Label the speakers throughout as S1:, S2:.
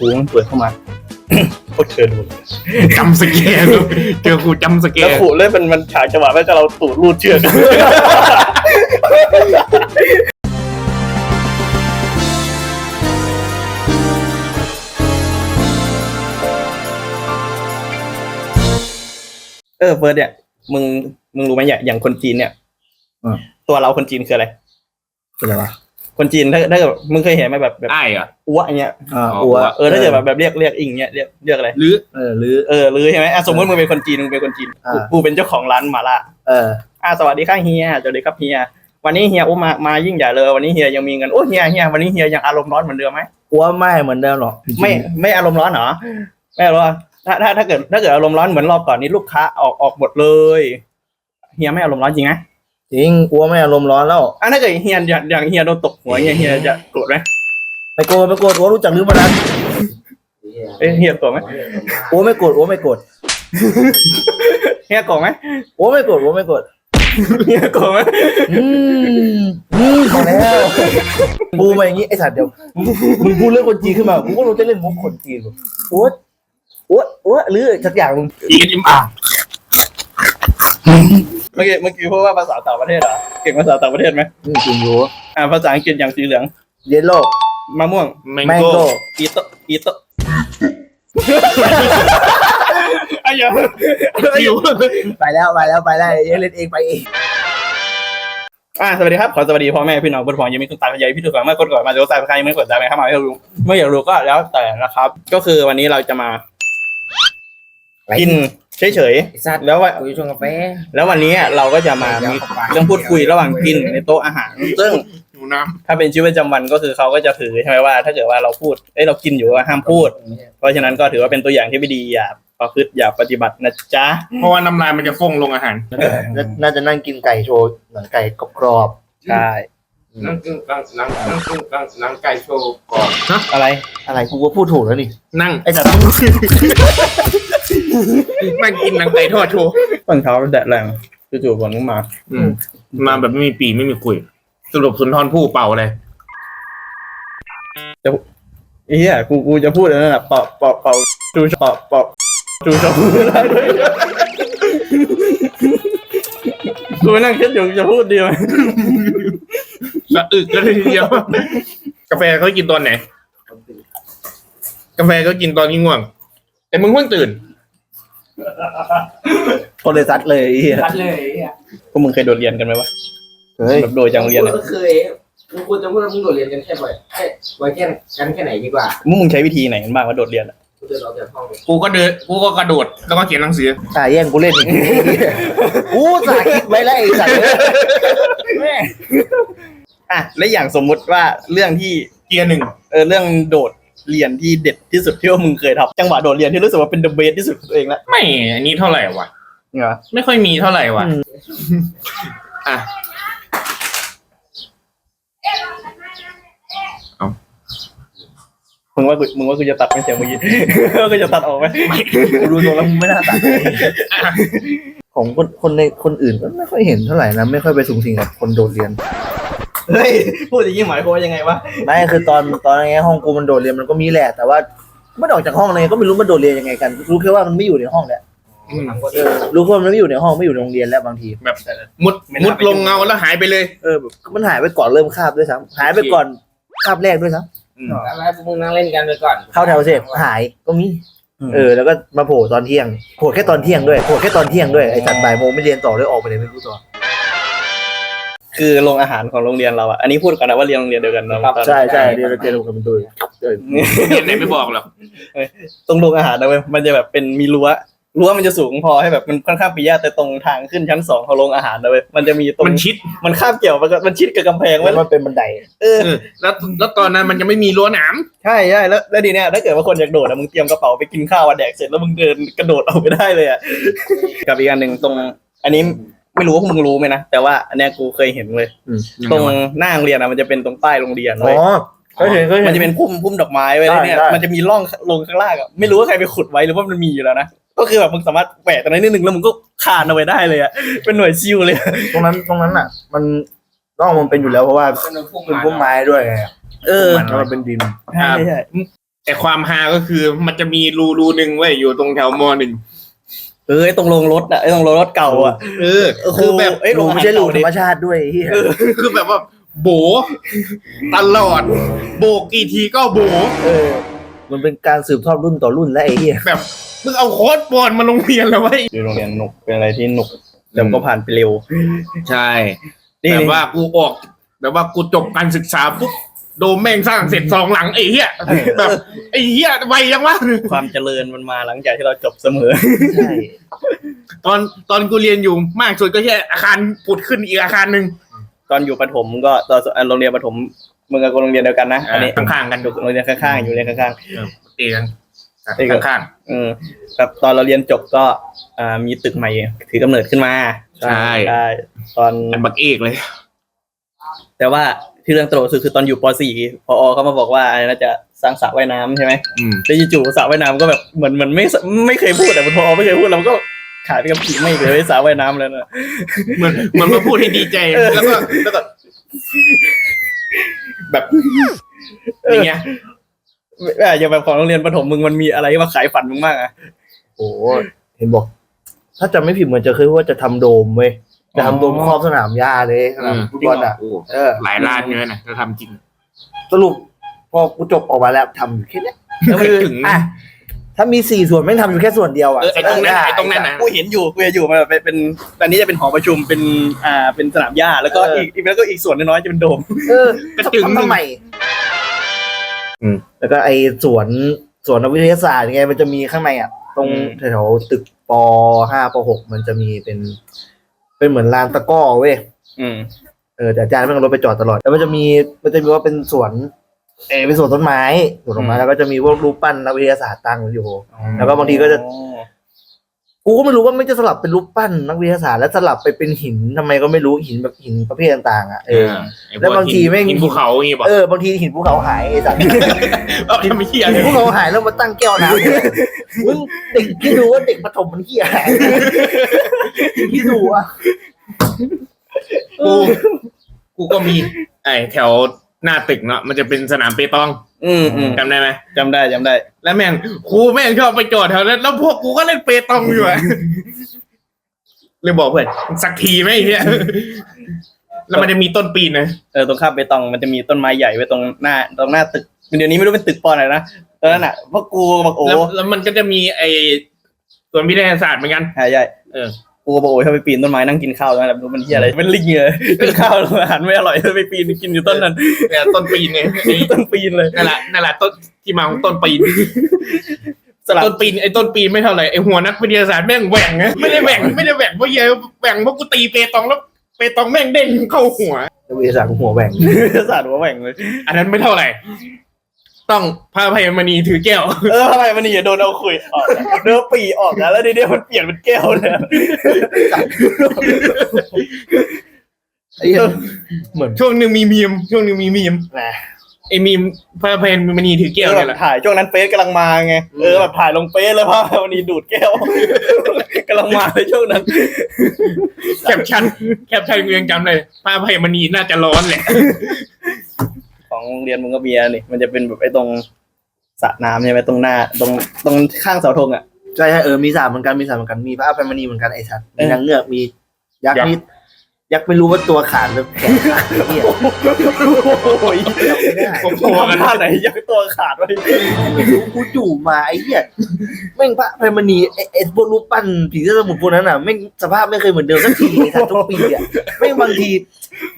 S1: ครูมันเปิดเข้ามาโคตรเชิญเลย
S2: จำสเกลเจอครูจำสเก
S1: แล้ว
S2: ล
S1: ครูเล่นเป็นมันฉากจังหวะแม่จะเราตูดรูดเชือกเออเฟิร์สเนี่ยมึงมึงรู้ไหมอย่างอย่างคนจีนเนี่ย
S3: อืม
S1: ตัวเราคนจีนคืออะไร
S3: เป็นไรวะ
S1: คนจีนถ้าถ้าเกิดมึงเคยเห็นไหมแบบแบบ
S2: อ้ายเหรอ
S1: อ้วอย่างเงี้ย
S3: อ่า
S2: อ๋อ
S3: อัว
S1: เออถ้าเกิดแบบแบบเรียกเรียกอิงเงี้ยเรียกเรียกอะไร
S2: หรือ
S3: เออหรือ
S1: เออหรือใช่ไหมอะสมมติมึงเป็นคนจีนมึงเป็นคนจีน
S3: อ่า
S1: กูกูเป็นเจ้าของร้านหมาล่า
S3: เออ
S1: อ่าสวัสดีครับเฮียสวัสดีครับเฮียวันนี้เฮียโอ้มามายิ่งใหญ่เลยวันนี้เฮียยังมีเงินโอ้เฮียเฮียวันนี้เฮียยังอารมณ์ร้อนเหมือนเดิมไหม
S3: อัวไม่เหมือนเดิมหรอกจริงๆ
S1: ไม่ไม่อารมณ์ร้อนเหรอไม่อารมณ์ร้อนถ้าถ้าถ้าเกิดถ้าเกิดอารมณ์ร้อนเหมือนรอบก่อนนี้ลูกค้าออกออกหมดเลยเฮียไม่อารมณ์ร้อนจริงไหม
S3: จริงอัวไม่อารมณ์ร้อนแล้ว
S1: อะถ้าเกิดเฮียอย่างอย่างเฮียโดนตกหัวเฮียเฮียจะโกรธไหม
S3: ไปโกรธไปโกรธอัวรู้จักหรือมานั้น
S1: เอ้ยเฮียโกรธไหม
S3: อัวไม่โกรธอัวไม่โกรธ
S1: เฮียโกรธไหม
S3: อัวไม่โกรธอัวไม่โกรธ
S1: เฮียโกรธไหม
S3: อืมอืมพอแล้วปูมาอย่างนี้ไอ้สัตว์เดี๋ยวมึงพูดเรื่องคนจีนขึ้นมากูก็รู้จะเล่นมุกคนจีนอัวอัวอัวหรือสักอย่างมึง
S2: อีกอิ่มอะ
S1: เมื่อกี้เมื่อกี้พูดว่าภาษาต่างประเทศเหรอเก่งภาษาต่างประเทศไหม
S3: อืมจริงอยู่
S1: อ่าภาษาอังกฤษอย่างสีเหลือง
S3: เยลโล่
S1: มะม่วง
S2: แมง
S3: แมง
S2: โก้
S3: โก้
S1: อีโตอีโตไอ้เหี้ย
S2: คิว
S3: ไปแล้วไปแล้วไปแล้วเล่นเองไปเอง
S1: อ่าสวัสดีครับขอสวัสดีพ่อแม่พี่น้องบนหัวยังมีคุณตาคุณยายพี่ทุกคนเมื่อกดก่อนมาดูตายใครยังไม่กดตามไปเข้ามาไม่รู้ไม่อยากรู้ก็แล้วแต่นะครับ ก็คือวันนี้เราจะมากิน เฉย
S3: ไอ้สัตว์
S1: ๆแล้วว่า
S3: กูจะชงกาแฟ
S1: แล้ววันนี้เราก็จะมามีเรื่องพูดคุยระหว่างกินในโต๊ะอาหาร ซึ่ง
S2: อยู่น้
S1: ถ้าเป็นชีวิตประจำวันก็คือเขาก็จะถือใช่ไหมว่า ถ้าเกิดว่าเราพูด เอ้ยเรากินอยู่ว่าห้ามพูด เพราะฉะนั้นก็ถือว่าเป็นตัวอย่างที่ไม่ดีอย่าประพฤติอย่าปฏิบัตินะจ๊ะำ
S2: เพราะว่าน้ำลายมันจะฟงลงอาหาร
S3: น่าจะนั่งกินไก่โชว์หนังไก่กรอบ
S1: ใช่
S4: นั่งกึ่งกลางนั่งนั่งกึ่งกลางนั่งไก่โชว์ก่อน
S1: อะไร
S3: ๆอะไรกูก็พูดถูกแล้วนี่
S2: นั่ง
S3: ไอ้สัตว์
S2: นั่งกินนังไก่ทอดโชว์
S1: ตอนเช้าแดดแรงจู่ๆฝนก็มา
S2: อืมมาแบบไม่มีปีไม่มีคุยสรุปสุนทรผู้เป่าเลย
S1: ไอ้เหี้ยกูกูจะพูดอะไรนั่นแหละเปาะเปาะเปาจูเปาะเปาะจูชอบพูดอะไรด้วยกูนั่งคิดอยู่จะพูดดีไหม
S2: สะอึกกันเลยทีเดียว กาแฟเขากินตอนไหน กาแฟเขากินตอนที่ง่วง แต่มึงเพิ่งตื่น
S3: คนเลยซัดเลยไอ้เหี้ย
S4: รัดเลยอะ
S1: พวกมึงเคยโดดเรียนกันไหมวะ
S3: เฮ้ย
S1: แบบโดดจากโรงเรียนอะ
S4: ก็เคยมึงควรจะพูดว่ามึงโดดเรียนกันแค่บ่อยแค่ไว้แค่กันแค่ไหนดีกว่า
S1: มึงมึงใช้วิธีไหนกันบ้างว่าโดดเรียนอะ
S4: กูเดินออกจากห้องเลย
S2: กูก็เดินกูก็กระโดด แล้วก็เขียนหนังสือ
S3: อ่าแย่งกูเล่นอีกกูสาคิดไว้แล้วไอ้สัตว์แม่
S1: อะและอย่างสมมุติว่าเรื่องที่
S2: เกียร์หนึ่ง
S1: เออเรื่องโดดเรียนที่เด็ดที่สุดที่ว่ามึงเคยทำจังหวะโดดเรียนที่รู้สึกว่าเป็นเดอะเบสที่สุดของตัวเองละ
S2: ไม่อันนี้เท่าไหร่วะ
S1: เหรอ
S2: ไม่ค่อยมีเท่าไหร่วะอะ
S1: มึงว่ากูมึงว่ากูจะตัดไหมเสียงเมื่อกี้ ว่ากูจะตัดออกไหม
S3: กูดูตรงแล้วมึงไม่น่าตัดของคนคนในคนอื่นก็ไม่ค่อยเห็นเท่าไหร่นะ ไม่ค่อยไปสูงสิงกับคนโดดเรียน
S1: เฮ้ยพูดอย่างนี้หมายความว่ายังไงวะ
S3: ไม่คือตอนตอนไงห้องกูมันโดดเรียนมันก็มีแหละ แต่ว่าไม่ได้ออกจากห้องเลยก็ไม่รู้มันโดดเรียนยังไงกัน รู้แค่ว่ามันไม่อยู่ในห้องแหละ
S2: อืม
S3: เออรู้ว่ามันไม่อยู่ในห้องไม่อยู่ในโรงเรียนแล้วบางที
S2: แบบมุดมุดลงเงาแล้วหายไปเลย
S3: เออแบบมันหายไปก่อนเริ่มคาบด้วยซ้ำหายไปก่อนคาบแรกด้วยซ้
S4: แล้วพวกมึงนั่งเล่นกันไปก่อนำ
S3: เข้าแถวเสร็จหายก็มี เออแล้วก็มาโผล่ตอนเที่ยงโผล่แค่ตอนเที่ยงด้วยโผล่แค่ตอนเที่ยงด้วยไอ้สัตว์บ่ายโมงไม่เรียนต่อด้วยออกไปเลยไม่รู้ตัว
S1: คือโรงอาหารของโรงเรียนเราอะอันนี้พูดกันนะว่าเรียนโรงเรียนเดียวกันเนอะตอน
S3: ใช่ใช่เรียนเรียนกันเป็นตัวเออ
S2: เรียนไหนไม่บอกหรอก
S1: ตรงโรงอาหารนะเว้ยมันจะแบบเป็นมีรั้วรั้วมันจะสูงพอให้แบบมันค่อนข้างปียากแต่ตรงทางขึ้นชั้นสองของโรงอาหารนะเว้ยมันจะมีตรง
S2: มันชิด
S1: มันคาบเกี่ยวมันก็มันชิดกับกำแพงไว้
S3: แล้วมันเป็นบันได
S1: เออ
S2: เออแล้วแล้วตอนนั้นมันยังไม่มีรั้วหนาม
S1: ใช่ใช่แล้วแล้วดีเนี่ยถ้าเกิดว่าคนอยากโดดอะมึงเตรียมกระเป๋าไปกินข้าวอะแดกเสร็จแล้วมึงเดินกระโดดออกไปได้เลยอะกับอีกอันหนึ่งตรงอันนี้ ไม่รู้ว่าพวกมึงรู้ไหมนะ แต่ว่าอันเนี้ยกูเคยเห็นเลยตรงหน้าโรงเรียนอะมันจะเป็นตรงใต้โรงเรียน
S3: อ๋
S1: เว้ย
S3: อเคยเห็นเคยเห็
S1: มัน
S3: น
S1: จะเป็นพุ่มพุ่มดอกไม้ไว้แล้วเนี่ย
S3: ได้ได้
S1: มันจะมีร่องลงข้างล่างอะไม่รู้ว่าใครไปขุดไว้หรือว่ามันมีอยู่แล้วนะ ก็คือแบบมึงสามารถแหวกตรงนั้นนิดนึงแล้วมึงก็คานเอาไว้ได้เลยอะเป็นหน่วยซิลเลยอะ
S3: ตรงนั้นตรงนั้นอะ มันร่องมันเป็นอยู่แล้วเพราะว่า
S4: เป็นพุ่ง
S3: เป็น
S4: มา
S3: พุ่มไม้ด้วยไง
S1: เออ
S3: แล้วมันเป็นดิน
S1: ใช่ใช่
S2: แต่ความฮาก็คือมันจะมีรูรูหนึ่งไว้ยอยู่ตรงแถวมหนึ่ง
S1: เออไอ้ตรงลงรถอะไอ้ตรงลงรถเก่าอะ
S2: เออ คือแบบ
S1: เอ้ย
S3: รู
S1: โรงอาหาร
S3: ไม่ใช่รูธร
S1: เก่าร
S3: มชาติด้วยไอ้เหี้ย
S2: คือแบบว่าโบตลอด โบกกี่ทีก็โบ
S3: เออ มันเป็นการสืบทอดรุ่นต่อรุ่นแล้วไอ้เหี้ย
S2: แบบมึงเอาโค้ดบอลมาโรงเรียนแล้วไว้ย
S1: อยู่โรงเรียนหนุกเป็นอะไรที่หนุกแต่ก็ผ่านไปเร็ว
S2: ใช่
S1: นี่
S2: แบบว่ากูออก แบบว่ากูจบการศึกษาปุ๊บ โดมแม่งสร้างเสร็จสองหลังไอ้เหี้ยแบบไอ้เหี้ยไวยังวะ
S1: ความเจริญมันมาหลังจากที่เราจบเสมอ
S3: ใช่
S2: ตอนตอนกูเรียนอยู่มากสุดก็แค่อาคารปุดขึ้นอีกอาคารหนึ่ง
S1: ตอนอยู่ประถมก็ตอนโรงเรียนประถมมึงกับกูโรงเรียนเดียวกันนะอันนี้
S2: ข้างๆกัน
S1: อยู่โรงเรียนข้างๆอยู่โรงเรียนข้าง
S2: เอง
S1: เองเหรอ
S2: ข้าง
S1: ๆอืมแบบตอนเราเรียนจบก็อ่ามีตึกใหม่ ถือกำเนิดขึ้นมา
S2: ๆใช่
S1: ใช่ตอน
S2: อันบักเอกเลย
S1: แต่ว่า ที่เรื่องตลกสุดคือตอนอยู่ป .4 พอเขามาบอกว่าอะไรนะจะสร้างสระว่ายน้ำใช่ไหม
S2: อืม
S1: แล้วจู่ๆสระว่ายน้ำก็แบบเหมือนเหมันไม่ไม่เคยพูดแต่พอไม่เคยพูดเราก็ขายไปกับผีไม่เลยสระว่ายน้ำเลยนะ
S2: เหมือนเหมือนมาพูดให้ดีใจ แล้วก็แล้วก็แบบอย่างเงี้ย
S1: เอออย่างแบบของโรงเรียนประถมมึงมันมีอะไรมาขายฝันมึงมากอะ
S3: โอ้โหเห็นบอก ถ้าจำไม่ผิดเหมือนจะเคยพูดว่าจะทำโดมเว้ย จะทำโดมครอบสนามหญ้าเลยสนามฟุตบอลอะ
S2: โอ้
S3: เออ
S2: หลายล้านเนื้อนะถ้าทำจริง
S3: สรุปพอกูจบออกมาแล้วทำอยู่แค่เนี้ย
S2: แล้วไม่ถึง
S3: อะถ้ามีสี่ส่วนไม่งทำอยู่แค่ส่วนเดียวอะ
S2: เออไอ้ตรงนั้นไอ้ตรงนั้นนะ
S1: กูเห็นอยู่กูเห็นอยู่มันแบบเป็นเป็นอันนี้จะเป็นหอประชุมเป็นอ่าเป็นสนามหญ้าแล้วก็อีกอีกแล้วก็อีกส่วนน้อยๆจะเป็นโดม
S3: เออ
S2: กระจึง
S3: ทำทำไมอืมแล้วก็ไอ้สวนสวนวิทยาศาสตร์ไงมันจะมีข้างในอะ ตรงแถวๆตึกปห้าปหกมันจะมีเป็น เป็นเหมือนลานตะกร้อเว้ย
S1: อืม
S3: เออแต่อาจารย์ไม่เอารถไปจอดตลอดแล้วมันจะมีมันจะมีว่าเป็นสวนเออเป็นสวนต้นไม้สวนต้นไม้
S1: อืม
S3: แล้วก็จะมีพวกรูปปั้นนักวิทยาศาสตร์ตั้งอยู่ แล้วก็บางทีก็จะ กูก็ไม่รู้ว่าไม่จะสลับเป็นรูปปั้นนักวิทยาศาสตร์แล้วสลับไปเป็นหินทำไมก็ไม่รู้หินแบบหินประเภทต่างๆอะเออ
S2: ไอ้พก
S3: แล้วบางทีแม่ง
S2: หินภูเขาอย่างงี้ป่ะ
S3: เออบางทีหินภูเขาหายไอ้สัตว์
S2: เอาทำไมเหี้ย
S3: หินภูเขาหายแล้วมาตั้งแก้วน้ำมึงเด็กคิดดูว่าเด็กประถมมันเหี้ยคิดดูอะ
S2: กูกูก็มีไอ้แถว หน้าตึกเนาะมันจะเป็นสนามเปตอง
S1: อืมอืม
S2: จำได้ไหม
S1: จำได้จำได้
S2: แล้วแม่งครูแม่งชอบไปจอดแถวนั้นแล้วพวกกูก็เล่นเปตองอยู่อะเลยบอกเพื่อนสักทีไหมไอ้เฮียแล้วมันจะมีต้นปีนนะ
S1: เออตรงข้ามไปตองมันจะมีต้นไม้ใหญ่ไว้ตรงหน้า ตรงหน้าตึกเดี๋ยวนี้ไม่รู้เป็นตึกปอไหนนะตอนนั้นอะพวกกูบอกโอ้
S2: แล้วแล้วมันก็จะมีไอ้ส่วนวิทยาศาสตร์เหมือนกัน
S1: หายใหญ่
S2: เออ
S1: กูบอกโอ้ยถ้าไปปีนต้นไม้นั่งกินข้าวตรงนั้นแหละไม่รู้มันที่อะไรเป็นลิงเลยกินข้าวแล้วอาหารไม่อร่อยเลยไปปีนกินอยู่ต้นนั้น
S2: เนี่ยต้นปีนไงไอ้
S1: ต้นปีนเลย
S2: นั่นแหละนั่นแหละต้นที่มาของต้นปีน
S1: สลับ
S2: ต้นปีนไอ้ต้นปีนไม่เท่าไหร่ไอ้หัวนักวิทยาศาสตร์แม่งแหว่งไงไม่ได้แหว่งไม่ได้แหว่งเพราะเหี้ยแหว่งเพราะกูตีเปตองแล้วเปตองแม่งเด้งเข้าหัว
S3: นักวิทยาศาสตร์กูหัวแหว่ง
S1: ศาสตร์หัวแหว่งเลย
S2: อันนั้นไม่เท่าไหร่ ต้องพระพยมณีถือแก้ว
S1: เออทำไมมันนี่อย่าโดนเอาคุยออกเนื้อปีออกนะแล้วเดี๋ยวมันเปลี่ยนเป็นแก้วเลย
S3: ไอ้เหี้ยเหมือน
S2: ช่วงหนึ่งมีมีมช่วงหนึ่งมีมีม
S3: นะ
S2: ไอ้มีมพระพยมณีถือแก้ว
S1: แบ
S2: เนี่ย
S1: บ
S2: แหละ
S1: ถ่ายช่วงนั้นเฟซกำลังมาไงเออแบบถ่ายลงเฟซแล้วภาพมันนี่ดูดแก้วกำลังมาในช่วงนั้น
S2: แคปชั่นแคปชั่นกูยังจำเลยพระพยมณีน่าจะร้อนแหละ
S1: ของโรงเรียนมึงก็มีอันนี่มันจะเป็นแบบไอ้ตรงสระน้ำใช่ไหมตรงหน้า ตรงตรงข้างเสาธงอะ
S3: ใช่ใช่เออมีสามเหมือนกันมีสามเหมือนกันมีพระอภัยมณีเหมือนกันไอ้สัตว์มี
S1: เออ
S3: นางเงือกมียักษ์นี่ ยักษ์ไม่รู้ว่าตัวขาดหรือแขนขาดไอ้เหี้ย
S1: โอ้ย
S3: จำไม่ได้
S2: ผมพ
S1: ตัว
S2: อกัน
S1: ท่าไหนยักตัวขาดไว้
S3: ไม่รู้กูจู่มาไอ้เหี้ยแม่งพระอภัยมณีไอ้ไอ้พวกรูปปั้นผีเสื้อสมุทรพวกนั้นอะแม่งสภาพไม่เคยเหมือนเดิมสักทีไอ้สัตว์ทุกปีอะแม่งบางที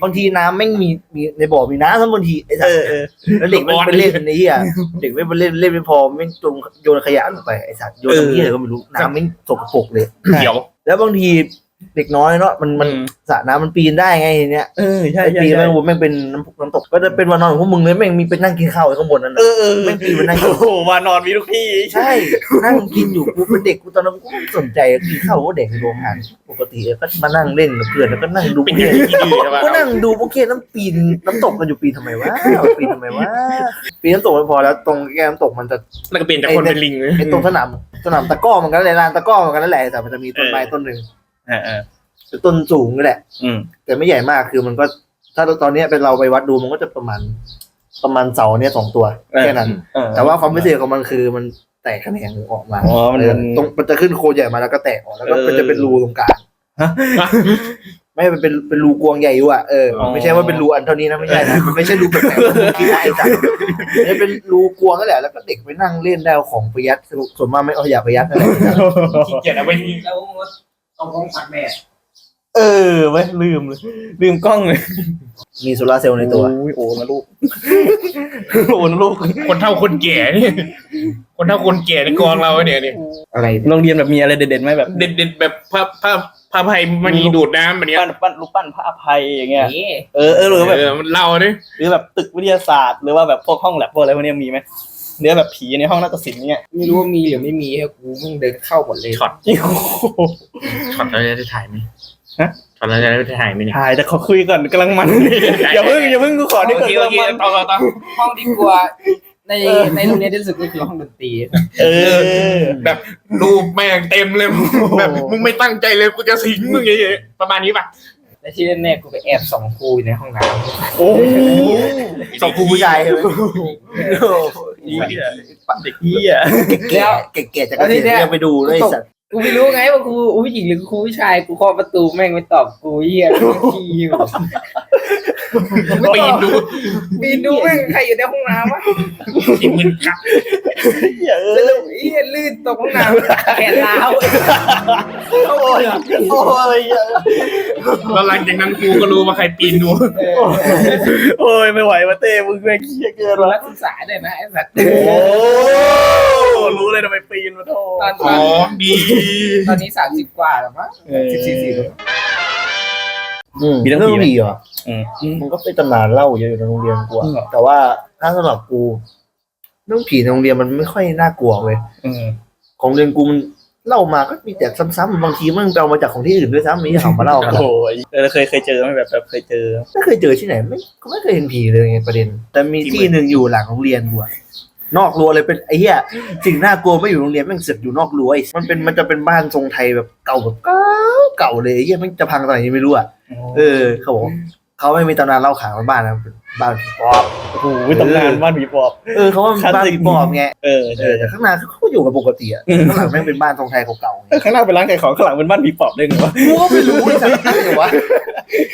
S3: บางทีน้ำแม่งมีมีในบ่อมีน้ำทั้งบางทีไอ้สั
S1: เอ
S3: ตว์
S1: อเออ
S3: แล้วเด็กไม่ไปเล่นในเหี้ยเด็กไม่ไปเล่นเล่นไม่พอไม่จงโยนขยะลงไปไอ้สัตว์โยน
S1: เออ
S3: ทำเหี้ยอะไรก็ไม่รู้น้ำไม่สกปรกเลย
S2: เขียว
S3: แล้วบางที เด็กน้อยเนาะมันมัน
S1: อืม
S3: สระน้ำมันปีนได้ไงทีเนี้ย
S1: เออใช่ใช่
S3: ปีน
S1: ใช่
S3: แม่งแม่งเป็นน้ำพุน้ำตกก็จะเป็นวันนอนของพวกมึงเลยแม่งมีเป็นนั่งกินข้าวไว้ข้างบนนั่น
S1: เอ
S3: น่ะ
S1: อเออ
S3: แม่งปีนมานั่งกิ
S1: โอ้
S3: น
S1: โหมานอนมีทุกที่
S3: ใช่นั่งกินอยู่กูเป็นเด็กกูตอนนั้นกูไม่สนใจกินข้าวก็เด็กในโรงอาหารปกติก็มานั่งเล่นกับเพื่อนแล้วก็นั่งดู
S2: เป็น
S3: พวก
S2: ที่
S3: เหี้ย
S2: ที่ดื้อใช่ปะ
S3: ก็นั่งดูพวกเหี้ยน้ำปีนน้ำตกกันอยู่ปีนทำไมวะปีนทำไมวะปีนน้ำตกไม่พอแล้วตรงแก้มน้ำตกมันจะ
S2: แล้วก็เปลี่ยนจากคนเป็นลิงเลย
S3: ไอ้ตรงสนามสนามตะกร้อเหมือนกันเลยลานตะกร้อเหมือนกันนั่นแหละแต่มันจะมีต้นไม้ต้นหนึ่ง
S1: เออเออ
S3: ต้นสูงนี่แหละ
S1: อืม
S3: แต่ไม่ใหญ่มากคือมันก็ ถ้าตอนเนี้ยเป็นเราไปวัดดูมันก็จะประมาณ ประมาณเสาเนี้ยสองตัว
S1: เออ
S3: แค่นั้น
S1: เออ
S3: แต่ว่าความพิเศษของมันคือมันแตกแขนงออกมา
S1: อ๋อมัน
S3: เออตรงมันจะขึ้นโคนใหญ่มาแล้วก็แตกออกแล้วก็
S1: เออ
S3: มันจะเป็นรูตรงกลางไม่มันเป็นเป็นรูกวงใหญ่อยู่อะเออ
S1: อ๋อ
S3: ไม่ใช่ว่าเป็นรูอันเท่านี้นะไม่ใช่นะมันไม่ใช่รูแบบแบบที่ไอ้จัดมันเป็นรูกวงนั่นแหละแล้วก็เด็กไปนั่งเล่นได้เอาของประหยัดส่วนมากไม่เอาอยากประหยัดนั่นแหละ
S2: ขี้เกียจเอาไป
S4: แล้ว เอากล้องสักแม่
S1: เออไว้ยลืมเลยลืมกล้องเลย
S3: มีโซลาร์เซลล์ในตัว
S1: โอ้ยโอ้นะลูก โอ้นะลูก
S2: คนเท่าคนแก่นี่คนเท่าคนแก่ในกองเราเนี่ยนี่
S3: อะไร
S1: โรงเรียนแบบมีอะไรเด่นๆไหมแบบ
S2: เด็ดๆแบบผ้าผ้าผ้าไผ่มันมีดูดน้ำแบบเนี้ย
S1: ปั้นปั้นรูปปั้นพระอภัยอย่างเงี้ย
S4: นี่
S1: เออเออหรือแบบ
S2: เออมันเล่าดิ
S1: หรือแบบตึกวิทยาศาสตร์หรือว่าแบบพวกห้องแลบพวกอะไรพวกเนี้ยมีไหม เนื้อแบบผีในห้องนาฏศิลป์เนี่ย
S4: ไม่รู้ว่ามีหรือไม่มีให้กูมึงเดินเข้าหมดเลย
S2: ช็อต
S1: โอ้โห
S2: ช็อตเราจะได้ถ่ายไหม
S1: ฮะ
S2: ช็อตเราจะได้ถ่ายไหมเนี่ย
S1: ถ่ายแต่ขอคุยก่อนกำลังมัน อย่าเพิ่งอย่าเพิ่งกูขอนี่
S2: โอ
S1: ก่อน
S2: เคโอเค
S1: กำลังมัน
S2: ต่อต่อต่อ
S4: ห้องที่กลัวในในโรงเรียนที่สุดก็คือห้องดนตรี
S1: เออ
S2: แบบรูปแม่งเต็มเลยแบบมึงไม่ตั้งใจเลยกูจะสิงมึงไงประมาณนี้ป่ะ
S4: และที่แน่ๆกูไปแอบส่องครูอยู่ในห้องน้
S1: โอ้โห
S3: สองครูผู้ชายใช่ไหม
S1: เหี้ยเด็กเหี้ยำ
S4: แล้ว
S3: เก๋ๆจะกระเทียมเรียกไปดูด้วยไอ้สัตว์
S4: กูไม่รู้ไงว่าครูผู้หญิงหรือครูผู้ชายกูเคาะประตูแม่งไม่ตอบกูเหี้ยขี้อยู่
S2: ปีนดู
S4: ปีนดูแม่งใครอยู่ในห้องน้ำวะ
S2: กินมึนกัด
S1: เหี้ยเอ
S4: ส
S1: อ
S4: รุปไอ้เหี้ยลื่นตกห้องน้ำแขนล้าว
S1: โอ้ยโอ้ย
S2: แล้วหลังจากนั้นกูก็รู้ว่าใครปีนดู
S4: เออ
S1: โอ้ยไม่ไหววะเต้มึงแม่งเหี้ยเกิน
S4: ตัว
S1: วะ
S4: นักศึกษาด้วยนะไอ้สัตว์
S1: โอ้รู้เลยทำไมปีนมาโท
S4: ตอนต
S2: อ๋
S4: อ
S2: อนดี
S4: ตอนนี้สามสิบกว่าแล้วมั้ง
S3: สิบสี่สี่อืม
S1: มีเรื่อง
S3: เรื่อง
S1: ผีไหม
S3: ผีเหรอ
S1: อืม
S3: มันก็เป็นตำนานเล่าเยอะอยู่ในโรงเรียนกูอะ
S1: อืม
S3: แต่ว่าถ้าสำหรับกู เรื่องผีในโรงเรียนมันไม่ค่อยน่ากลัวเว้ย
S1: อืม
S3: ของโรงเรียนกูมันเล่ามาก็มีแต่ซ้ำๆบางทีมันไปเอามาจากของที่อื่นด้วยซ้ำมีเอามาเล่ากัน
S1: โอ้ยเออเคยเคยเจอไหมแบบแบบเคยเจอ
S3: ไม่เคยเจอที่ไหนไม่ก็ไม่เคยเห็นผีเลยไงประเด็น แต่มีที่หนึ่งอยู่หลังโรงเรียนกูอะนอกรั้วเลยเป็นไอ้เหี้ยสิ่งน่ากลัวไม่อยู่โรงเรียนแม่งเสือกอยู่นอกรั้วไอ้มันเป็นมันจะเป็นบ้านทรงไทยแบบเก่าแบบเก่าเก่าเลยไอ้เหี้ยมันจะพังตอนไหนยังไม่รู้อะเออเขาบอก เขาไม่มีตำนานเล่าขานว่าบ้านนะเป็นบ้านผีปอบ
S1: โอ้โหตำนานบ้านผีปอบ
S3: เออเขาว่ามันบ้านผีปอบไง
S1: เออ
S3: เอ
S1: ใช่
S3: อแต่ข้างหน้าเขาก็อยู่กันปกติอะข้างหลังแม่งเป็นบ้านทรงไทยเก่าๆไง
S1: เออข้างหน้าเป็นร้านขายของข้างหลังเป็นบ้านผีปอบได้ไงวะ
S3: กูก็ไม่รู้ไอ้สัตว์นั่นเหรอวะ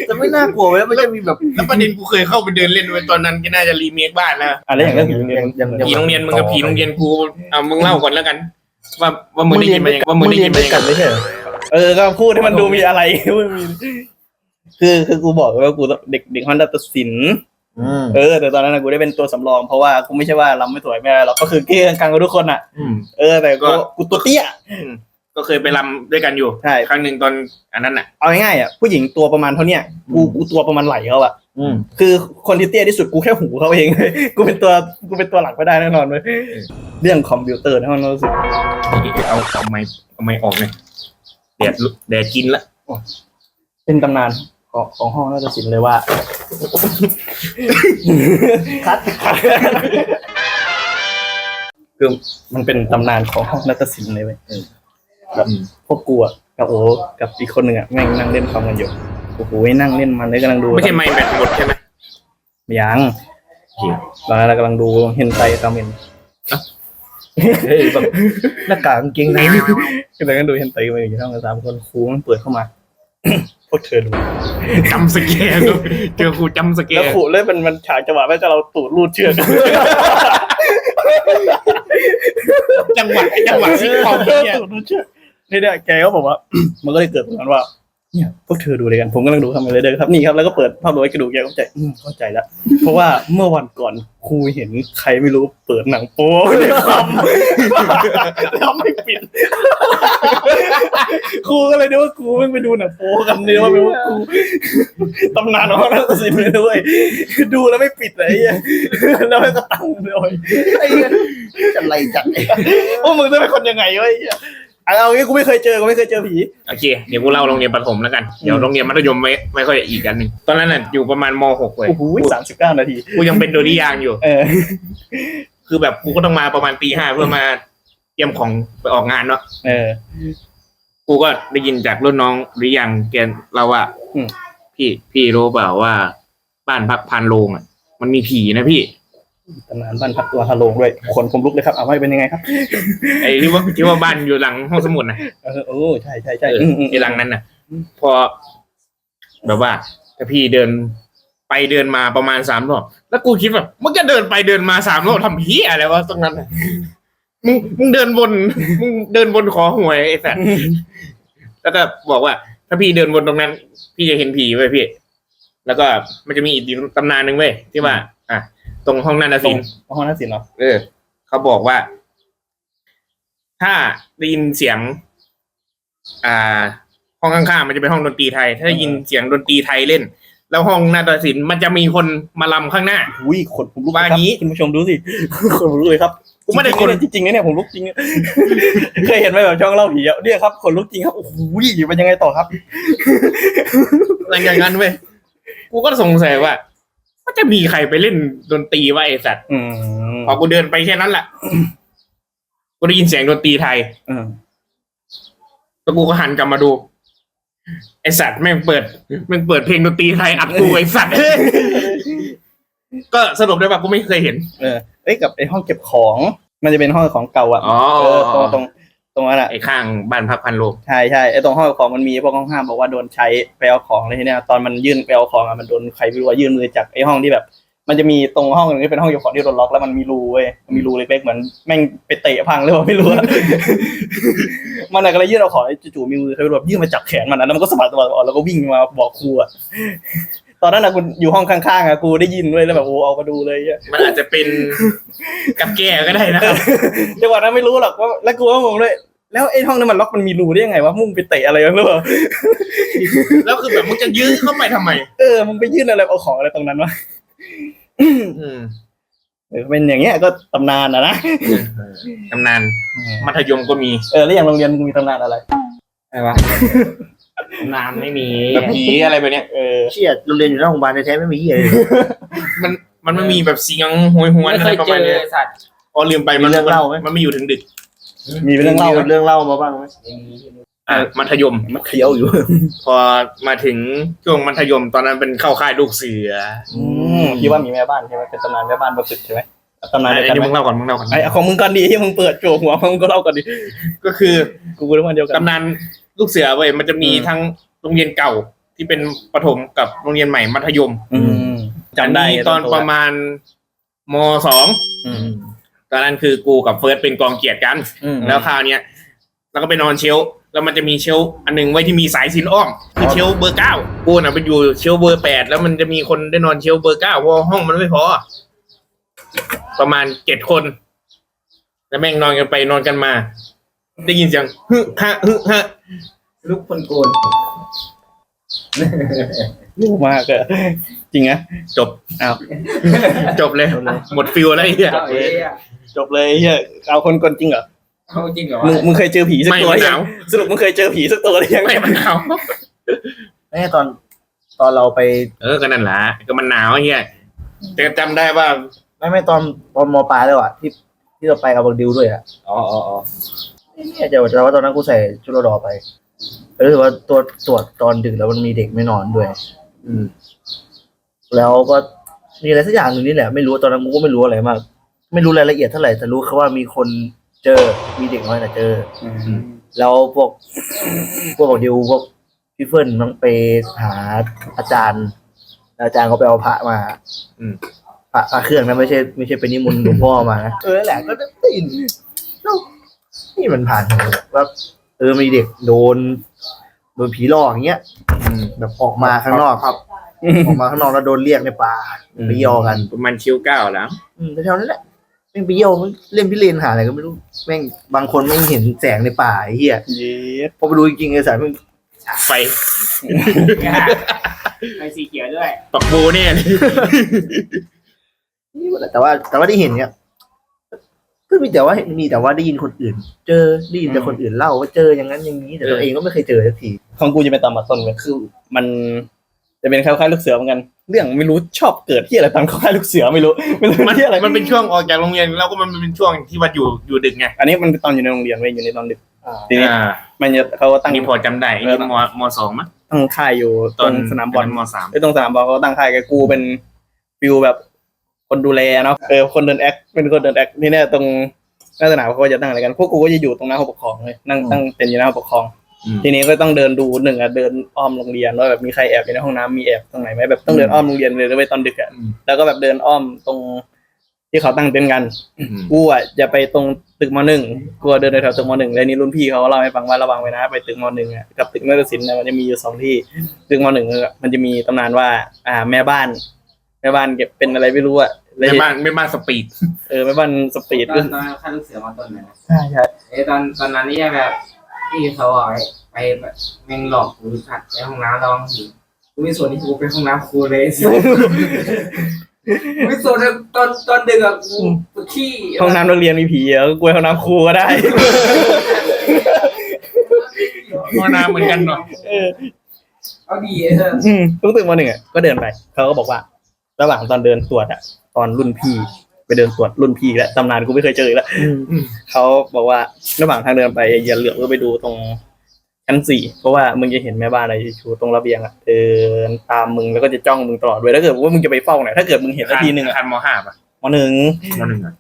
S3: แต่ไม่น่ากลัวเว้ยมันจะมีแบบ
S2: แล้วประเด็นกูเคยเข้าไปเดินเล่นไว้ตอนนั้นก็น่าจะรีเมคบ้านแล้ว
S1: อะไรอย่างเรื่องผีโรงเรียน
S3: ยังยัง
S2: ผีโรงเรียนมึงกับผีโรงเรียนกูเอามึงเล่าก่อนแล้วกัน ว่าว่ามึงได้ยินมายังว่ามึงได้ยินมา
S3: ด้วย
S2: ยัง
S3: กันไม่ใช่เหรอ
S1: เออก็พูดให้มันดูมีอะไรไม่มี คือคือกูบอกว่ากูเด็กเด็กฮอนด้าตัดสิน
S3: อืม
S1: เออ แต่ตอนนั้นนะกูได้เป็นตัวสำรองเพราะว่ากูไม่ใช่ว่าเราไม่สวยไม่อะไรหรอกก็คือเก้กลางกับทุกคนอะ
S3: อืม
S1: เออ แต่กูกูตัวเตี้ย
S2: ก็เคยไปรำด้วยกันอยู่
S1: ใช่
S2: ครั้งหนึ่งตอนอันนั้นน่ะ
S1: เอาง่ายๆอะผู้หญิงตัวประมาณเท่าเนี้ยกูกูตัวประมาณไหลเขาอะ
S3: อืม
S1: คือคนที่เตี้ยที่สุดกูแค่หูเขาเองกูเป็นตัวกูเป็นตัวหลักไม่ได้แน่นอนเลยเรื่องคอมพิวเตอร์นะมันรู้สึก
S2: เอาเอาไม้เอาไม้ออกเลยแดดลุแดดกินละ
S1: เป็นตำนาน ของของห้องน่าจะสินเลยว่า คัดคือมันเป็นตำนานของห้องนาฏศิลป์เลยเว้ยแบบพวกกูอะกับโอ้กับอีกคนหนึ่งอะแม่งนั่งเล่นคอมกันอยู่โอ้โหนั่งเล่นมันเลยกำลังดู
S2: ไม่ใช่ไม้แบตหมดใช่ไหม
S1: ยังตอนนั้นเรากำลังดูเฮนไตคาเมน
S3: เฮ้ยแบบหน้ากากกางเกงใน
S1: ก็เลยก็ดูเฮนไตมาอยู่ช่องกันสามคนครูมันเปิดเข้ามา พวกเธอดู
S2: จำสแกนดูเจอครูจำสแก
S1: แล้ว
S2: น
S1: ครูเล่นมันมันฉากจังหวะแม่จะเราตูดรูดเชือก
S2: จังหวะไอ้จังหวะซิกคอมเนี่ย
S1: ตูดรูดเชือกนี่เนี่ยแกก็บอกว่า มันก็เลยเกิดตรงนั้นว่า เนี่ยพวกเธอดูเลยกันผมกำลังดูทำอะไรเด้อครับนี่ครับแล้วก็เปิดภาพโดยกระดูกแกก็เข้าใจอืมเข้าใจแล้ว เพราะว่าเมื่อวันก่อนครูเห็นใครไม่รู้เปิดหนังโป๊ในคอมแล้วไม่ปิดครูก็เลยนึกว่าครูแม่งไปดูหนังโป๊กันเนี่ยว่าเป็นว่าครูตำนานของนักศิลป์เลยด้วยดูแล้วไม่ปิดเลยไอ้เหี้ยแล้วมันก็ตั้งเลย
S3: ไอ้เหี้ยจะไรจัดไอ้
S1: ว่ามึงจะเป็นคนยังไงวะไอ้ เหี้ยเอางี้กูไม่เคยเจอกูไม่เคยเจอผี
S2: โอเค เดี๋ยวกูเล่าโรงเรียนประถมแล้วกัน เดี๋ยวโรงเรียนมัธยมไม่ไม่ค่อยอีกอันหนึ่งตอนนั้นน่ะอยู่ประมาณมหกเลย
S1: โอ้โหสามสิบเก้านาที
S2: กูยังเป็นโดดิยางอยู่
S1: เออ
S2: คือแบบกูก็ต้องมาประมาณตีห้าเพื่อมาเตรียมของไปออกงานเนาะ
S1: เออ
S2: กูก็ได้ยินจากรุ่นน้องหรือยังแกเราว่า
S1: อืม
S2: พี่พี่รู้เปล่าว่า บ้านพักพานโรงอะ มันมีผีนะพี่
S1: ตำนานบ้านพักตัวฮาโลงด้วยขนผมลุกเลยครับเอาไว้เป็นยังไงครับ
S2: ไอ้ที่ว่าที่ว่าบ้านอยู่หลังห้องสมุดนะ
S1: เออโอ้ใช่ใช่ใช่
S2: เออ
S1: อืมอืม
S2: ไอ้หลังนั้นน่ะ พอ แบบว่าถ้าพี่เดินไปเดินมาประมาณสามรอบแล้วกูคิดแบบมึงจะเดินไปเดินมาสามรอบทำเฮียอะไรวะตรงนั้นน่ะมึงมึงเดินวนมึงเดินวนขอหวยไอ้สัตว์แล้วก็บอกว่า ถ้าพี่เดินวนตรงนั้น พี่จะเห็นผีเว้ยพี่ แล้วก็มันจะมีอีกตำนานหนึ่งเว้ยที่ว่า อะ ตรงห้องนาฏ
S1: ตร
S2: ศิ
S1: ง
S2: ลป์
S1: ห้องนักศิลป์เนาะ
S2: เออเขาบอกว่า ถ้าได้ยินเสียง อ่า ห้องข้างๆมันจะเป็นห้องดนตรีไทย ถ้าได้ยินเสียงดนตรีไทยเล่น แล้วห้องนาฏศิลป์มันจะมีคนมาลำข้างหน้า
S1: อุ้ยขนผมลุกเลย
S2: ว่า
S1: ครับ
S2: งี้
S1: คุณผู้ชมดูสิ ขนผมลุกเลยครับ
S2: กูไม่ได้ขน
S1: จริงๆนะเนี่ยผมลุกจริงเคยเห็นไหมแบบช่องเล่าผีอะเนี่ยครับขนลุกจริงครับโอ้โหเป็นยังไงต่อครับ
S2: หลังจากนั้นเว้ย กูก็สงสัยว่า ว่าจะมีใครไปเล่นดนตรีว่าไอสัตว์
S1: อืม
S2: พอกูเดินไปแค่นั้นแหละ กูได้ยินเสียงดนตรีไทย
S1: อืม
S2: แล้วกูก็หันกลับมาดู ไอสัตว์แม่งเปิดแม่งเปิดเพลงดนตรีไทยอัดกูไอสัตว์เอ้ยก็สรุปได้ว่ากูไม่เคยเห็น
S1: เออเอ้ยกับไอ้ห้องเก็บของ มันจะเป็นห้องของเก่าอะ
S2: อ๋อ
S1: เออตรงตรง ตรงนั้นอะ
S2: ไอ้ข้างบ้านพักพันโลง
S1: ใช่ใช่ไอ้ตรงห้องเก็บของมันมีพวกห้องห้ามบอกว่าโดนใช้ไปเอาของอะไรทีเนี้ยตอนมันยื่นไปเอาของอะมันโดนใครไม่รู้ว่ายื่นมือจากไอ้ห้องที่แบบ มันจะมีตรงห้องหนึงที่เป็นห้องเก็บของที่โดนล็อกแล้วมันมีรูเว้ยมันมีรูเล็กๆเหมือนแม่งไปเตะพังหรือเปล่าไม่รู้อะมันอะก็เลยยื่นเอาของไอ้จู่ๆมีมือใครไม่รู้แบบยื่นมาจับแขนมันนะแล้วมันก็สะบัดสะบัดออกแล้วก็วิ่งมาบอกครูอะ ตอนนั้นอะกูอยู่ห้องข้างๆอะกูได้ยินด้วยแล้วแบบโอ้เอามาดูเลยอะ
S2: มันอาจจะเป็นกับแก่ก็ได้นะครับ
S1: จังหวะนั้นไม่รู้หรอกว่าแล้วกูก็งงด้วยแล้วไอ้ห้องนั้นมันล็อกมันมีรูได้ยังไงวะมุ่งไปเตะอะไรกันหรือเปล่า
S2: แล้วคือแบบมึงจะยื้อเข้าไปทำไม
S1: เออมึงไปยื่นอะไรเอาของอะไรตรงนั้นวะ
S2: อืม
S1: เออเป็นอย่างเงี้ยก็ตำนานอะนะ
S2: ตำนานมัธยมก็มี
S1: เออแล้วอย่างโรงเรียนมึงมีตำนานอะไร
S4: อะไรวะ น้ำไม่มี
S2: แบบผีอะไรแบบเนี้ย
S1: เออ
S3: เชี่ยโรงเรียนอยู่หน้าโรงพยาบาลแท้ๆไม่มีเหี้ยเลย
S2: มันมันไม่มีแบบเสียงหวยหวน
S4: ไม่
S2: อะ
S4: เค
S2: ไร
S4: ย
S2: ประ
S4: เจ
S2: มาณ
S4: อ
S2: เนี้ย
S4: สัตว์
S2: อ๋อลืมไปมัน
S3: มีเรื่องเล่าไหม
S2: มันไม่อยู่ถึงดึก
S1: มีเป็นเรื่องเล่าไหม
S3: เรื่องเล่ามาบ้างไหม
S2: อะมัธยม
S1: มันเคี้ยวอยู่
S2: พอมาถึงช่วงมัธยมตอนนั้นเป็นเข้าค่ายลูกเสือ
S1: อืมคิดว่ามีแม่บ้านใช่ไหมเป็นตำนานแม่บ้านบนตึกใช่ไหมตำนาน
S2: ไอ้
S1: เดียวกัน
S2: นี่
S1: ไหม
S2: มึงเล่าก่อนมึงเล่าก่อน
S1: ไอ้เอาของมึงก่อนดีที่มึงเปิดโจหัวมึงก็เล่าก่อนดิ
S2: ก็คือ
S1: กูก็รู้มันเดียวกัน
S2: ตำนาน ลูกเสือเว้ยมันจะมี
S1: อืม
S2: ทั้งโรงเรียนเก่าที่เป็นประถมกับโรงเรียนใหม่มัธยม
S1: อืมจำได้
S2: อันนี้ตอนประมาณมสอง
S1: อืม
S2: ตอนนั้นคือกูกับเฟิร์สเป็นกองเกียรติกัน
S1: อืม
S2: แล้วคราวเนี้ยเราก็ไปนอนเชลฟ์แล้วมันจะมีเชลฟ์อันหนึงไว้ที่มีสายสินอ้อมคือเชลฟ์เบอร์เก้ากูน่ะไปอยู่เชลฟ์เบอร์แปดแล้วมันจะมีคนได้นอนเชลฟ์เบอร์เก้าเพราะว่าห้องมันไม่พอ ประมาณเจ็ดคน แล้วแม่งนอนกันไปนอนกันมา ได้ยินเสียงฮึฮะฮึฮะ
S4: ลูกคนโกน
S1: รู้มากอะจริงนะ
S2: จบ
S1: อ้าว
S2: จบเลย หมดฟิลอะไรเงี้ย
S4: เอาเอ้ย
S1: จบเลยเฮียเอาคนกลจริงเหรอ
S4: เอาจริงเหรอ
S1: มึง
S4: วะ
S1: มึงเคยเจอผีสัก
S2: ไม่
S1: ตัว
S2: มัน
S1: หรือ
S2: ห
S1: ยั
S2: นางว
S1: สรุปมึงเคยเจอผีสักตัวหรือยัง
S2: ไม่มันหนาว
S3: แม่ตอนตอนเราไป
S2: เออก็นั่นแหละก็มันหนาวไอ้เงี้ยแต่จำได้ว่า
S3: ไม่ไม่ตอนตอนมปลายแล้วอะที่ที่เราไปกับบังดิวด้วยอะ
S2: อ๋ออ๋ออ๋อ
S3: ไม่แน่ใจว่าแต่ว่าตอนนั้นกูใส่ชุดรอดอไป รู้สึกว่าตัวตรวจตอนดึกแล้วมันมีเด็กไม่นอนด้วย
S2: อืม
S3: แล้วก็มีอะไรสักอย่างหนึ่งนี่แหละไม่รู้ตอนนั้นกูก็ไม่รู้อะไรมาก ไม่รู้รายละเอียดเท่าไหร่แต่รู้แค่ว่ามีคนเจอมีเด็กน้อยน่ะเจอ
S1: อืม
S3: แล้วพวกพวกของดิวพวกพี่เฟิร์นต้องไปหาอาจารย์แล้วอาจารย์เขาไปเอาพระมา
S2: อืม
S3: พระพระเครื่องนะไม่ใช่ไม่ใช่เป็นนิมนต์หลวงพ่อมานะเออนั่นแหละก็ได้ยินเอ้านี่มันผ่านหูว่า เออมีเด็กโดน โดนผีหลอกอย่างเงี้ย
S2: อืม
S3: แบบออกมาข้างนอกครับ ออกมาข้างนอกแล้วโดนเรียกในป่าไปเยี่ยวกัน
S2: ประมาณคิวเก้าแล้ว
S3: อืมแถวๆนั้นแหละแม่งไปเยี่ยวเล่นพิเรนหาอะไรก็ไม่รู้แม่งบางคนแม่งเห็นแสงในป่าไอ้เหี้ย
S1: เย็ด
S3: พอไปดูจริงๆไอ้สายมัน
S2: ไฟ
S4: ไอสีเขียวด้วย
S2: ปักบูเนี่ยเลย
S3: นี่หมดแหละแต่ว่าแต่ว่าได้เห็นเนี่ย ก็มีแต่ว่ามีแต่ว่าได้ยินคนอื่น เจอได้ยินแต่คนอื่นเล่าว่าเจออย่างนั้นอย่างนี้แต่ตัวเองก็ไม่เคยเจอสักที
S1: ของกูจะเป็นตามมาต้นเลยคือ มันจะเป็นคล้ายๆลูกเสือเหมือนกัน เรื่องไม่รู้ชอบเกิดที่อะไรตามคล้ายๆลูกเสือไม่รู้ไม่รู้
S2: มัน
S1: ที่อะไร
S2: มันเป็นช่วงออกจากโรงเรียนแล้วก็มันเป็นช่วงที่ว่าอยู่อยู่ดึกไง
S1: อันนี้มันตอนอยู่ในโรงเรียนเว้ยอยู่ในตอนดึกทีนี้
S2: อ่า
S1: มันจะเขาก็
S2: อั
S1: ตั้
S2: น
S1: ง
S2: นี้พอจำได้อันนี้มมสองมั้ง
S1: ตั้งค่ายอยู่ต
S2: ต
S1: ร
S2: อน
S1: งสนามบอล
S2: มสาม
S1: ไอ้ตรงสนามบอลเขาตั้งค่ายกับกูเป็นฟิลแบบ คนดูแลเนาะเออคนเดินแอคเป็นคนเดินแอคนี่เนี่ยตรงหน้าสนามเขาก็จะตั้งอะไรกันพวกกูก็จะอยู่ตรงหน้าห้องปกครองเลยนั่งตั้งเต็นท์อยู่หน้าห้องปกครอง
S2: อืม
S1: ทีนี้ก็ต้องเดินดูหนึ่งอะเดินอ้อมโรงเรียนว่าแบบมีใครแอบอยู่ในห้องน้ำมีแอบตรงไหนไหมแบบต้องเดินอ้อมโรงเรียนเลยด้วยตอนดึกอะ
S2: อืม
S1: แล้วก็แบบเดินอ้อมตรงที่เขาตั้งเต็นท์กัน
S2: อืม
S1: กูอะจะไปตรงตึกมหนึ่งกูอะเดินในแถวตึกมหนึ่งแล้วนี่รุ่นพี่เขาเล่าให้ฟังว่าระวังไว้นะ ไปตึกมหนึ่งอะกับตึกนักศิลป์เนี่ยมันจะมีอยู่สองที่ตึกมหนึ่งอะมันจะมีตำนานว่า อ่าแม่บ้านแม่บ้านเก็บเป็นอะไรไม่รู้อะแล้ว
S2: ไม่บ้านไม่บ้านสปีด
S1: เออแม่บ้านสปีด
S4: ตอนตอนขั้นลูกเสือมาต้นเนี่ย
S1: ใช่ใช่
S4: เอ้ยตอนตอนนั้นนี่แบบที่เขาอะไปแบบแม่งหลอกกูขัดในห้องน้ำระวังผีกูไม่สนที่กูไปห้องน้ำครูเลยไม่สนตอนตอนดึกอะกูปวดขี้
S1: ห้องน้ำนักเรียนมีผีเหรอกูไปห้องน้ำครูก็ได้
S2: ห้องน้ำเหมือนกันเนาะ
S1: เออ
S4: เอาดีเออ
S1: อืมทุกตึกมหนึ่งอะก็เดินไปเขาก็บอกว่า ระหว่างตอนเดินตรวจอะตอนรุ่นพี่ ไปเดินตรวจรุ่นพี่แล้วตำนานกูไม่เคยเจออีกแล้วเขาบอกว่าระหว่างทางเดินไปอย่าเหลือบก็ไปดูตรงชั้นสี่เพราะว่ามึงจะเห็นแม่บ้านอะไรอยู่ตรงระเบียงอะเดินตามมึงแล้วก็จะจ้องมึงตลอดเว้ยถ้าเกิดว่ามึงจะไปเฝ้าไหนถ้าเกิดมึงเห็นนาทีหนึ่งอะ
S2: คันมห้าป่ะ
S1: มหนึ่ง
S2: มหนึ่งอะ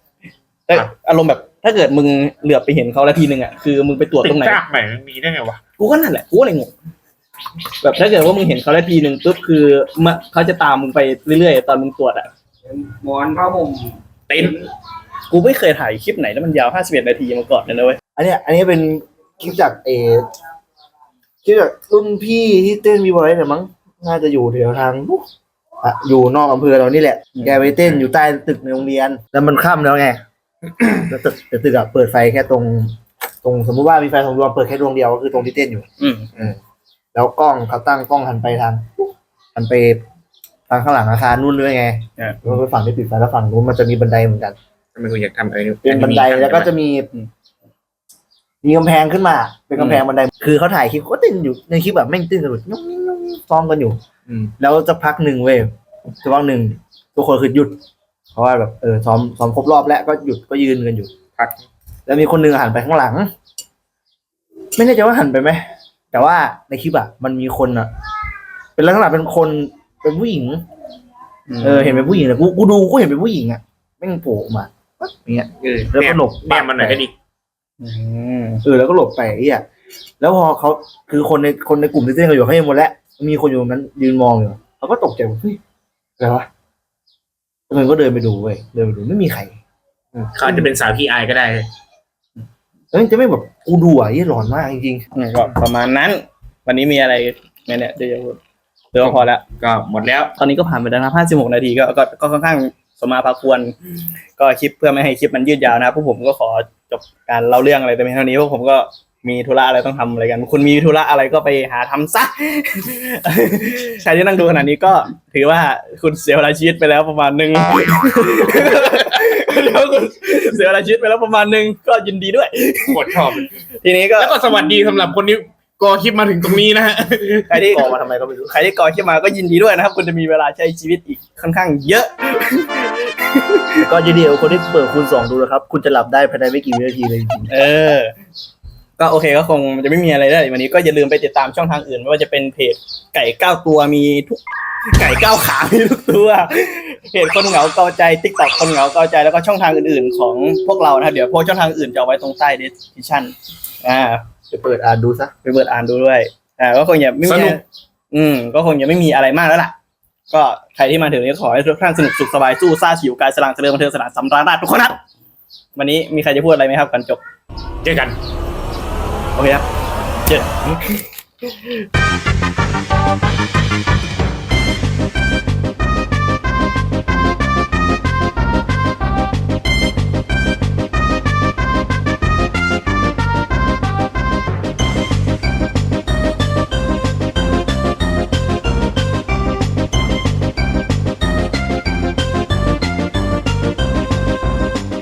S1: แต่
S2: ครับ
S1: อารมณ์แบบถ้าเกิดมึงเหลือบไปเห็นเขานาทีหนึ่งอะคือมึงไปตรวจ
S2: ติ
S1: ต
S2: ด
S1: รงไหน
S2: กากใหม่มันมีได้ไงวะ
S1: กูก็นั่นแหละกูก็เลยงง แบบถ้าเกิดว่ามึงเห็นเขานาทีหนึ่งปุ๊บคือมะเขาจะตามมึงไปเรื่อยๆ ตอนมึงตรวจอะ
S4: หมอนผ้าห่ม
S2: เต็นท์
S1: กูไม่เคยถ่ายคลิปไหนแล้วมันยาว51นาทีมาก่อนเลยนะเว้ย
S3: อันเนี้ยอันนี้เป็นคลิปจากเออคลิปจากรุ่นพี่ที่เต้นวีบอยเนี่ยมั้งน่าจะอยู่แถวทางนู้นอะอยู่นอกอำเภอเรานี่แหละ แกไปเต้นอยู่ใต้ตึกในโรงเรียน แล้วมันค่ำแล้วไง แล้วตึกแต่ตึกอะเปิดไฟแค่ตรง ตรงสมมุติว่ามีไฟสองดวงเปิดแค่ดวงเดียวก็คือตรงที่เต้นอยู่
S1: อืม
S3: อืม แล้วกล้องเขาตั้งกล้องหันไปทางหันไปทางข้างหลังอาคารนู่นด้วยไง
S1: อ่า
S3: แล้วไปฝั่งที่ปิดไฟแล้วฝั่งนู้นมันจะมีบันไดเหมือนกัน
S2: ทำไมกูอยากทำอะไร
S3: เป็นบันไดแล้วก็จะมี มีกำแพงขึ้นมา เป็นกำแพงบันได คือเขาถ่ายคลิปเขาก็เต้นอยู่ในคลิปแบบแม่งเต้นกันแบบนุ่งนิ่งนุ่งนิ่งซ้อมกันอยู่
S2: อืม
S3: แล้วจะพักหนึ่งเว้ยจะพักหนึ่งทุกคนคือหยุด เพราะว่าแบบเออซ้อมซ้อมครบรอบแล้วก็หยุดก็ยืนกันอยู่
S2: พัก
S3: แล้วมีคนหนึ่งหันไปข้างหลัง ไม่แน่ใจว่าหันไปไหม แต่ว่าในคลิปอะมันมีคนอะเป็นลักษณะเป็นคนเป็นผู้หญิง เออเห็นเป็นผู้หญิงเลยกูกูดูกูเห็นเป็นผู้หญิงอะแม่งโผล่มาอย่างเงี้ย
S2: เออ
S3: แล้วก็หลบ
S2: แนบมันหน่อยก็ดี
S1: อืม
S3: เออแล้วก็หลบไปไอ้เหี้ยแล้วพอเขาคือคนในคนในกลุ่มที่เต้นกันอยู่เขาเห็นหมดแล้ว มีคนอยู่ตรงนั้นยืนมองอยู่เขาก็ตกใจว่าเฮ้ยอะไรวะแล้วมันก็เดินไปดูเว้ยเดินไปดูไม่มีใคร
S2: เขาอาจจะเป็นสาวพี่อายก็ได้
S3: แล้วมันจะไม่แบบกูดูอะยี่หลอนมากจริง
S1: อืมก็ประมาณนั้น วันนี้มีอะไรไหมเนี่ยเดี๋ยวจะพูดเดี๋ยวก็พอแล้ว
S2: ก็หมดแล้ว
S1: ตอนนี้ก็ผ่านไปแล้วนะ56 นาทีก็ก็ก็ค่อนข้างสมมาพาควร ก็คลิปเพื่อไม่ให้คลิปมันยืดยาวนะพวกผมก็ขอจบการเล่าเรื่องอะไรแต่เพียงเท่านี้พวกผมก็ มีธุระอะไรต้องทำอะไรกัน คุณมีธุระอะไรก็ไปหาทำซะ ใครที่นั่งดูขนาดนี้ก็ถือว่าคุณเสียเวลาชีวิตไปแล้วประมาณหนึ่งแล้วคุณเสียเวลาชีวิตไปแล้วประมาณหนึ่งก็ยินดีด้วย
S2: กดชอบ
S1: ทีนี้ก็
S2: แล้วก็สวัสดีสำหรับคนที่กอคลิปมาถึงตรงนี้นะฮะ
S1: ใครที่
S3: ๆออกมาทำไมก็ไม่รู้
S1: ใครที่ก่อขึ้นมาก็ยินดีด้วยนะครับ คุณจะมีเวลาใช้ชีวิตอีกค่อนข้างเยอะ
S3: ก็ยินดีกับคนที่เปิดคูณสองดูนะครับ คุณจะหลับได้ภายในไม่กี่วินาทีเลยจริง
S1: เออ ก็โอเคก็คงจะไม่มีอะไรแล้ววันนี้ก็อย่าลืมไปติดตามช่องทางอื่น ไม่ว่าจะเป็นเพจไก่เก้าตัวมีทุกไก่เก้าขามีทุกตัวเพจคนเหงาเกาใจติ๊กต็อกคนเหงาเกาใจแล้วก็ช่องทางอื่นๆ ของพวกเรานะครับเดี๋ยวพวกช่องทางอื่นจะเอาไว้ตรงใต้ description อ่า
S3: ๆจะเปิดอ่านดูซะ
S1: ไปเปิดอ่านดูด้วยอ่าก็คงอย่าไม่
S2: ส
S1: มี
S2: นุก
S1: อืม ก็คงยังไม่มีอะไรมากแล้วล่ะ ก็ใครที่มาถึงนี้ขอให้ทุกท่านสนุกสุขสบายสู้ซ่าฉิวกายสลางเจริญบันเทิงสนานสำราญราชทุกคนครับวันนี้มีใครจะพูดอะไรไหมครับก่อนจบ
S2: เจอกัน
S1: โอเคครับเจอ